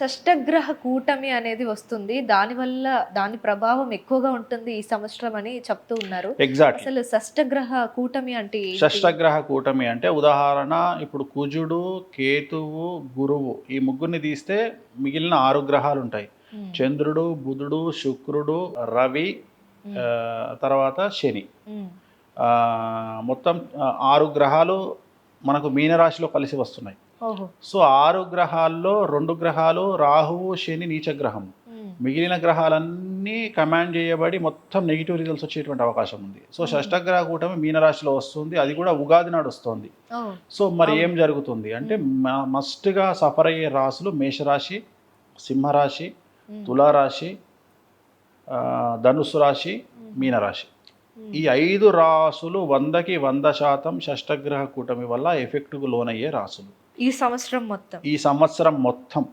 షష్టగ్రహ కూటమి అనేది వస్తుంది. దానివల్ల దాని ప్రభావం ఎక్కువగా ఉంటుంది ఈ సంవత్సరం అని చెప్తూ ఉన్నారు. అసలు షష్టగ్రహ కూటమి అంటే? షష్టగ్రహ కూటమి అంటే ఉదాహరణ ఇప్పుడు కుజుడు కేతువు గురువు ఈ ముగ్గురిని తీస్తే మిగిలిన ఆరు గ్రహాలు ఉంటాయి. చంద్రుడు బుధుడు శుక్రుడు రవి తర్వాత శని. మొత్తం ఆరు గ్రహాలు మనకు మీనరాశిలో కలిసి వస్తున్నాయి. సో ఆరు గ్రహాల్లో రెండు గ్రహాలు రాహువు శని నీచ గ్రహం మిగిలిన గ్రహాలన్నీ కమాండ్ చేయబడి మొత్తం నెగిటివ్ రిజల్ట్స్ వచ్చేటువంటి అవకాశం ఉంది. సో షష్టగ్రహ కూటమి మీనరాశిలో వస్తుంది. అది కూడా ఉగాది నాడు వస్తుంది. సో మరి ఏం జరుగుతుంది అంటే మస్ట్గా సఫర్ అయ్యే రాశులు మేషరాశి సింహరాశి తులారాశి ధనుసు రాశి మీనరాశి. ఈ ఐదు రాసులు వందకి వంద శాతం షష్టగ్రహ కూటమి వల్ల ఎఫెక్ట్కు లోనయ్యే రాసులు. ఈ సంవత్సరం మొత్తం. ఈ సంవత్సరం మొత్తం.